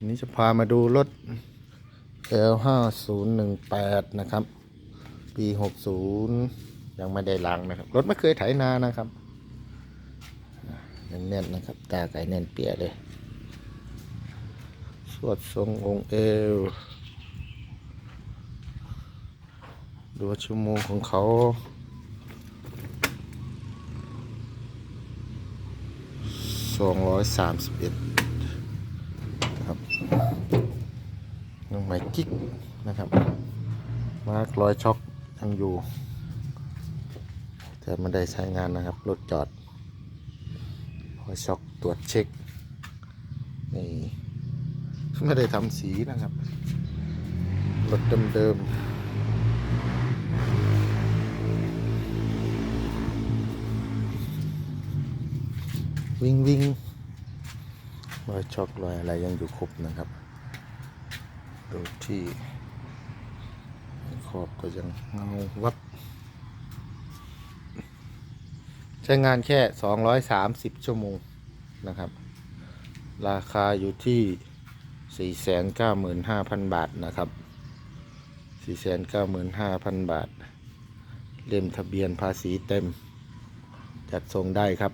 วันนี้จะพามาดูรถ L 5 0 1 8 นะครับ ปี 60 ยังไม่ได้ล้างนะครับ รถไม่เคยไถนานะครับแน่นๆนะครับ ตาไก่แน่นเปียเลย สวดทรงองค์เอว ดูชั่วโมงของเขาสองร้อยสามสิบเอ็ด นะครับน้องไม้กิ๊กนะครับมาร์กรอยช็อคยังอยู่ แต่ไม่ได้ใช้งานนะครับ รถจอดรอยช็อคตรวจเช็คนี่ไม่ได้ทำสีนะครับ รถเดิมๆวิ่งวิ่ง รอยช็อครอยอะไรยังอยู่ครบนะครับดูที่ขอบก็ยังเงาวับ ใช้งานแค่ 230 ชั่วโมงนะครับ ราคาอยู่ที่ 495,000 บาทนะครับ 495,000 บาท เล่มทะเบียนภาษีเต็ม จัดส่งได้ครับ